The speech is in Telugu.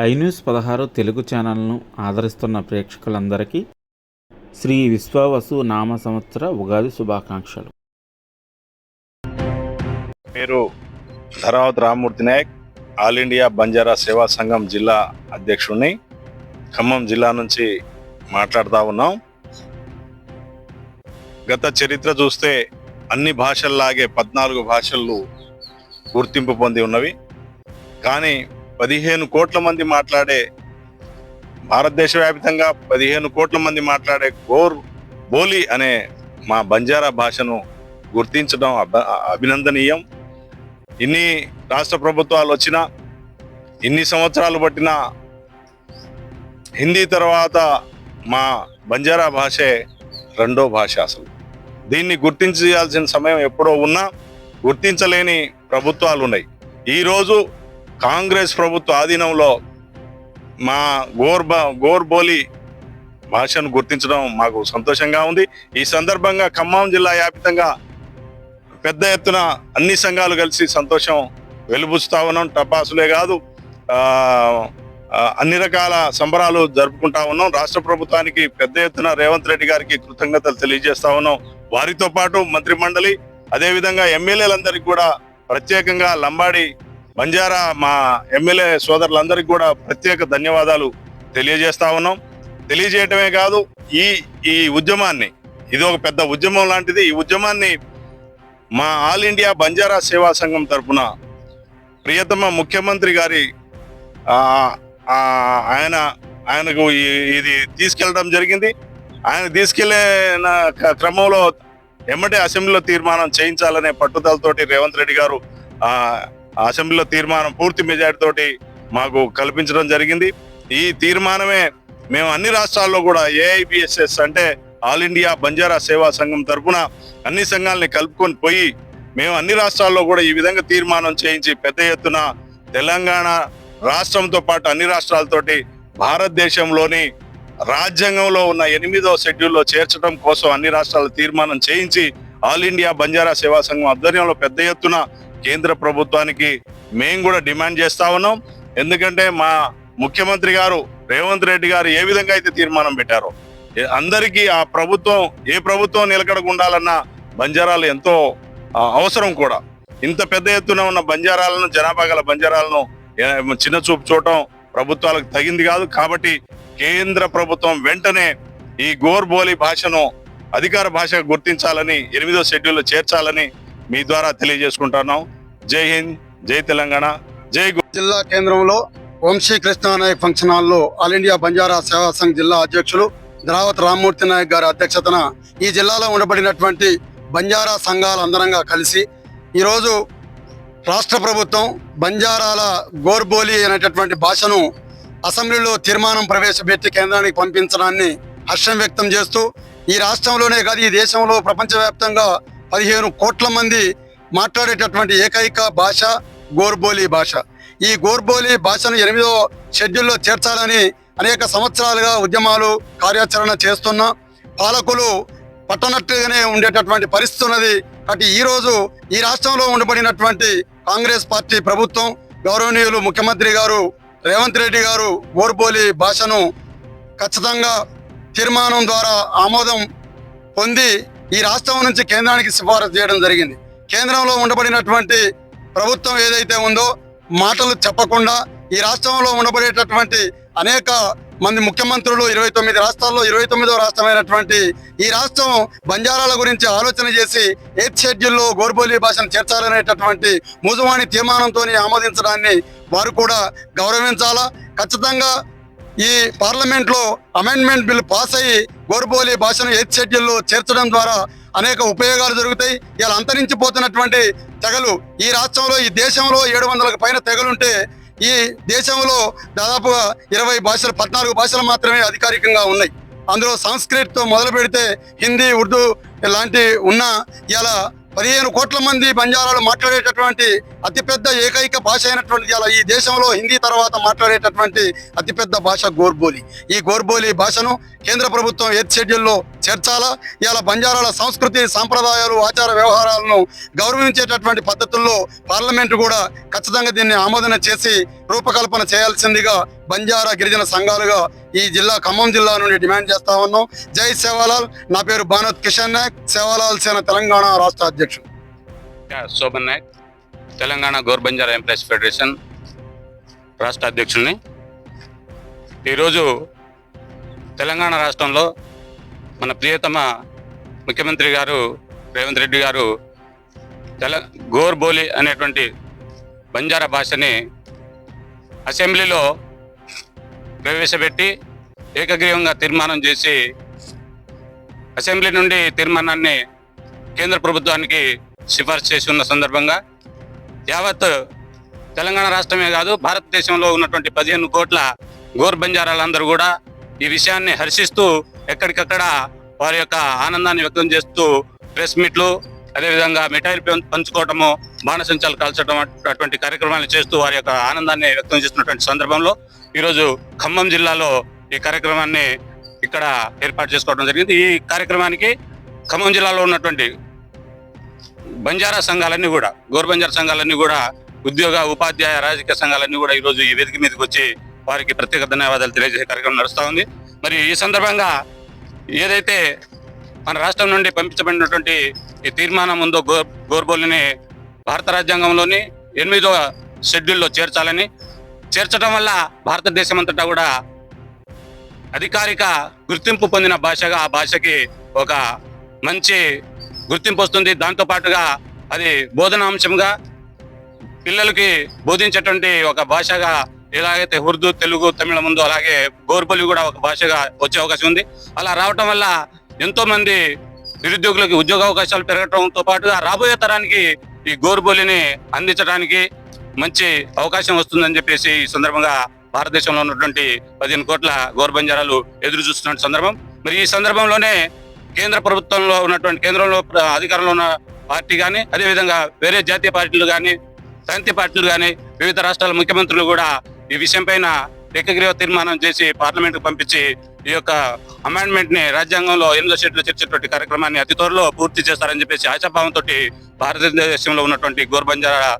ఐ న్యూస్ పదహారు తెలుగు ఛానల్ను ఆదరిస్తున్న ప్రేక్షకులందరికీ శ్రీ విశ్వావసు నామ సంవత్సర ఉగాది శుభాకాంక్షలు. పేరు ధరావత్ రామ్మూర్తి నాయక్ ఆల్ ఇండియా బంజారా సేవా సంఘం జిల్లా అధ్యక్షుడిని ఖమ్మం జిల్లా నుంచి మాట్లాడుతూ ఉన్నాం. గత చరిత్ర చూస్తే అన్ని భాషల్లాగే పద్నాలుగు భాషలు గుర్తింపు పొంది ఉన్నవి. కానీ పదిహేను కోట్ల మంది మాట్లాడే భారతదేశ వ్యాప్తంగా పదిహేను కోట్ల మంది మాట్లాడే గోర్ బోలి అనే మా బంజారా భాషను గుర్తించడం అభ- అభినందనీయం. ఇన్ని రాష్ట్ర ప్రభుత్వాలు వచ్చినా ఇన్ని సంవత్సరాలు పట్టినా హిందీ తర్వాత మా బంజారా భాషే రెండో భాష అసలు. దీన్ని గుర్తించాల్సిన సమయం ఎప్పుడో ఉన్నా గుర్తించలేని ప్రభుత్వాలు ఉన్నాయి ఈరోజు కాంగ్రెస్ ప్రభుత్వ ఆధీనంలో మా గోర్బ గోర్ బోలి భాషను గుర్తించడం మాకు సంతోషంగా ఉంది. ఈ సందర్భంగా ఖమ్మం జిల్లా వ్యాప్తంగా పెద్ద ఎత్తున అన్ని సంఘాలు కలిసి సంతోషం వెలుబుచ్చుతా ఉన్నాం. టపాసులే కాదు అన్ని రకాల సంబరాలు జరుపుకుంటా ఉన్నాం. రాష్ట్ర ప్రభుత్వానికి పెద్ద ఎత్తున రేవంత్ రెడ్డి గారికి కృతజ్ఞతలు తెలియజేస్తా ఉన్నాం. వారితో పాటు మంత్రి మండలి అదేవిధంగా ఎమ్మెల్యేలందరికీ కూడా ప్రత్యేకంగా లంబాడి బంజారా మా ఎమ్మెల్యే సోదరులందరికీ కూడా ప్రత్యేక ధన్యవాదాలు తెలియజేస్తా ఉన్నాం. తెలియజేయటమే కాదు ఈ ఈ ఉద్యమాన్ని ఇది ఒక పెద్ద ఉద్యమం లాంటిది. ఈ ఉద్యమాన్ని మా ఆల్ ఇండియా బంజారా సేవా సంఘం తరపున ప్రియతమ ముఖ్యమంత్రి గారి ఆయన ఆయనకు ఇది తీసుకెళ్ళడం జరిగింది. ఆయన తీసుకెళ్ళిన క- క్రమంలో ఎమ్మటే అసెంబ్లీలో తీర్మానం చేయించాలనే పట్టుదలతోటి రేవంత్ రెడ్డి గారు అసెంబ్లీలో తీర్మానం పూర్తి మెజార్టీ తోటి మాకు కల్పించడం జరిగింది. ఈ తీర్మానమే మేము అన్ని రాష్ట్రాల్లో కూడా ఏఐబిఎస్ఎస్ అంటే ఆల్ ఇండియా బంజారా సేవా సంఘం తరపున అన్ని సంఘాలని కలుపుకొని పోయి మేము అన్ని రాష్ట్రాల్లో కూడా ఈ విధంగా తీర్మానం చేయించి పెద్ద ఎత్తున తెలంగాణ రాష్ట్రంతో పాటు అన్ని రాష్ట్రాలతోటి భారతదేశంలోని రాజ్యాంగంలో ఉన్న ఎనిమిదో షెడ్యూల్లో చేర్చడం కోసం అన్ని రాష్ట్రాల తీర్మానం చేయించి ఆల్ ఇండియా బంజారా సేవా సంఘం ఆధ్వర్యంలో పెద్ద ఎత్తున కేంద్ర ప్రభుత్వానికి మేము కూడా డిమాండ్ చేస్తా ఉన్నాం. ఎందుకంటే మా ముఖ్యమంత్రి గారు రేవంత్ రెడ్డి గారు ఏ విధంగా అయితే తీర్మానం పెట్టారో అందరికీ ఆ ప్రభుత్వం ఏ ప్రభుత్వం నిలకడగా ఉండాలన్న బంజారాలు ఎంతో అవసరం కూడా. ఇంత పెద్ద ఎత్తున ఉన్న బంజారాలను జనాభా గల బంజారాలను చిన్న చూపు చూడటం ప్రభుత్వాలకు తగింది కాదు. కాబట్టి కేంద్ర ప్రభుత్వం వెంటనే ఈ గోర్బోలి భాషను అధికార భాషగా గుర్తించాలని ఎనిమిదో షెడ్యూల్లో చేర్చాలని మీ ద్వారా తెలియజేసుకుంటున్నాం. జై హింద్ జై తెలంగాణ జై జిల్లా కేంద్రంలో వంశీ కృష్ణానాయక్ ఫంక్షన్ హాల్లో ఆల్ ఇండియా బంజారా సేవా సంఘ్ జిల్లా అధ్యక్షులు ద్రావత్ రామ్మూర్తి నాయక్ గారి అధ్యక్షతన ఈ జిల్లాలో ఉండబడినటువంటి బంజారా సంఘాలు అందరంగా కలిసి ఈరోజు రాష్ట్ర ప్రభుత్వం బంజారాల గోర్బోలి అనేటటువంటి భాషను అసెంబ్లీలో తీర్మానం ప్రవేశపెట్టి కేంద్రానికి పంపించడాన్ని హర్షం వ్యక్తం చేస్తూ ఈ రాష్ట్రంలోనే కాదు ఈ దేశంలో ప్రపంచవ్యాప్తంగా పదిహేను కోట్ల మంది మాట్లాడేటటువంటి ఏకైక భాష గోర్బోలి భాష. ఈ గోర్బోలి భాషను ఎనిమిదో షెడ్యూల్లో చేర్చాలని అనేక సంవత్సరాలుగా ఉద్యమాలు కార్యాచరణ చేస్తున్న. పాలకులు పట్టనట్టుగానే ఉండేటటువంటి పరిస్థితి ఉన్నది. కాబట్టి ఈరోజు ఈ రాష్ట్రంలో ఉండబడినటువంటి కాంగ్రెస్ పార్టీ ప్రభుత్వం గౌరవనీయులు ముఖ్యమంత్రి గారు రేవంత్ రెడ్డి గారు గోర్బోలి భాషను ఖచ్చితంగా తీర్మానం ద్వారా ఆమోదం పొంది ఈ రాష్ట్రం నుంచి కేంద్రానికి సిఫారసు చేయడం జరిగింది. కేంద్రంలో ఉండబడినటువంటి ప్రభుత్వం ఏదైతే ఉందో మాటలు చెప్పకుండా ఈ రాష్ట్రంలో ఉండబడేటటువంటి అనేక మంది ముఖ్యమంత్రులు ఇరవై తొమ్మిది రాష్ట్రాల్లో ఇరవై తొమ్మిదో రాష్ట్రమైనటువంటి ఈ రాష్ట్రం బంజారాల గురించి ఆలోచన చేసి ఎయిత్ షెడ్యూల్లో గోర్బోలి భాషను చేర్చాలనేటటువంటి ముజువాణి తీర్మానంతో ఆమోదించడాన్ని వారు కూడా గౌరవించాలా? ఖచ్చితంగా ఈ పార్లమెంట్లో అమెండ్మెంట్ బిల్ పాస్ అయ్యి గోర్బోలి భాషను ఎయిత్ షెడ్యూల్లో చేర్చడం ద్వారా అనేక ఉపయోగాలు జరుగుతాయి. ఇలా అంతరించిపోతున్నటువంటి తెగలు ఈ రాష్ట్రంలో ఈ దేశంలో ఏడు వందలకు పైన తెగలుంటే ఈ దేశంలో దాదాపుగా ఇరవై భాషలు పద్నాలుగు భాషలు మాత్రమే అధికారికంగా ఉన్నాయి. అందులో సంస్కృత్తో మొదలు పెడితే హిందీ ఉర్దూ ఇలాంటి ఉన్న ఇలా పదిహేను కోట్ల మంది బంజారాలు మాట్లాడేటటువంటి అతిపెద్ద ఏకైక భాష అయినటువంటి అలా ఈ దేశంలో హిందీ తర్వాత మాట్లాడేటటువంటి అతిపెద్ద భాష గోర్బోలి. ఈ గోర్బోలి భాషను కేంద్ర ప్రభుత్వం ఎయిత్ షెడ్యూల్లో చేర్చాలా? ఇలా బంజారాల సంస్కృతి సాంప్రదాయాలు ఆచార వ్యవహారాలను గౌరవించేటటువంటి పద్ధతుల్లో పార్లమెంటు కూడా ఖచ్చితంగా దీన్ని ఆమోదన చేసి రూపకల్పన చేయాల్సిందిగా బంజారా గిరిజన సంఘాలుగా ఈ జిల్లా ఖమ్మం జిల్లా నుండి డిమాండ్ చేస్తా ఉన్నాం. జై సేవాలాల్ నా పేరు భానత్ కిషన్ నాయక్. సేవాలాల్ సేన తెలంగాణ రాష్ట్ర అధ్యక్షుడు. శోభన్ నాయక్. తెలంగాణ గోర్ బంజారా ఎంప్లాయీస్ ఫెడరేషన్ రాష్ట్ర అధ్యక్షుల్ని. ఈరోజు తెలంగాణ రాష్ట్రంలో మన ప్రియతమ ముఖ్యమంత్రి గారు రేవంత్ రెడ్డి గారు తెల గోర్ బోలి అనేటువంటి బంజారా భాషని అసెంబ్లీలో ప్రవేశపెట్టి ఏకగ్రీవంగా తీర్మానం చేసి అసెంబ్లీ నుండి తీర్మానాన్ని కేంద్ర ప్రభుత్వానికి సిఫార్సు చేసి ఉన్న సందర్భంగా యావత్ తెలంగాణ రాష్ట్రమే కాదు భారతదేశంలో ఉన్నటువంటి పదిహేను కోట్ల గోర్ బంజారాలందరూ కూడా ఈ విషయాన్ని హర్షిస్తూ ఎక్కడికక్కడ వారి యొక్క ఆనందాన్ని వ్యక్తం చేస్తూ ప్రెస్ మీట్లు అదేవిధంగా మిఠాయిలు పంచుకోవటము బాణసంచాలు కాల్చడం అటువంటి కార్యక్రమాలు చేస్తూ వారి యొక్క ఆనందాన్ని వ్యక్తం చేస్తున్నటువంటి సందర్భంలో ఈరోజు ఖమ్మం జిల్లాలో ఈ కార్యక్రమాన్ని ఇక్కడ ఏర్పాటు చేసుకోవడం జరిగింది. ఈ కార్యక్రమానికి ఖమ్మం జిల్లాలో ఉన్నటువంటి బంజారా సంఘాలన్నీ కూడా గోర్ బంజారా సంఘాలన్నీ కూడా ఉద్యోగ ఉపాధ్యాయ రాజకీయ సంఘాలన్నీ కూడా ఈరోజు ఈ వేదిక మీదకి వచ్చి వారికి ప్రత్యేక ధన్యవాదాలు తెలియజేసే కార్యక్రమం నడుస్తూ ఉంది. మరి ఈ సందర్భంగా ఏదైతే మన రాష్ట్రం నుండి పంపించబడినటువంటి ఈ తీర్మానం ఉందో గో గోర్బోలిని భారత రాజ్యాంగంలోని ఎనిమిదవ షెడ్యూల్లో చేర్చాలని చేర్చడం వల్ల భారతదేశం అంతటా కూడా అధికారిక గుర్తింపు పొందిన భాషగా ఆ భాషకి ఒక మంచి గుర్తింపు వస్తుంది. దాంతో పాటుగా అది బోధనాంశంగా పిల్లలకి బోధించేటువంటి ఒక భాషగా ఎలాగైతే ఉర్దూ తెలుగు తమిళం ఉందో అలాగే గోర్బలి కూడా ఒక భాషగా వచ్చే అవకాశం ఉంది. అలా రావటం వల్ల ఎంతో మంది నిరుద్యోగులకి ఉద్యోగ అవకాశాలు పెరగటంతో పాటుగా రాబోయే తరానికి ఈ గోర్బోలిని అందించడానికి మంచి అవకాశం వస్తుందని చెప్పేసి ఈ సందర్భంగా భారతదేశంలో ఉన్నటువంటి పదిహేను కోట్ల గోర్బంజారాలు ఎదురు చూస్తున్న సందర్భం. మరి ఈ సందర్భంలోనే కేంద్ర ప్రభుత్వంలో ఉన్నటువంటి కేంద్రంలో అధికారంలో ఉన్న పార్టీ కానీ అదేవిధంగా వేరే జాతీయ పార్టీలు కానీ ప్రాంతీయ పార్టీలు కానీ వివిధ రాష్ట్రాల ముఖ్యమంత్రులు కూడా ఈ విషయం పైన ఏకగ్రీవ తీర్మానం చేసి పార్లమెంట్కు పంపించి ఈ యొక్క అమెండ్మెంట్ని రాజ్యాంగంలో ఎనిమిదో షెడ్యూల్ చేర్చేటువంటి కార్యక్రమాన్ని అతి త్వరలో పూర్తి చేస్తారని చెప్పేసి ఆశాభావంతో భారతదేశంలో ఉన్నటువంటి గోర్ బంజారా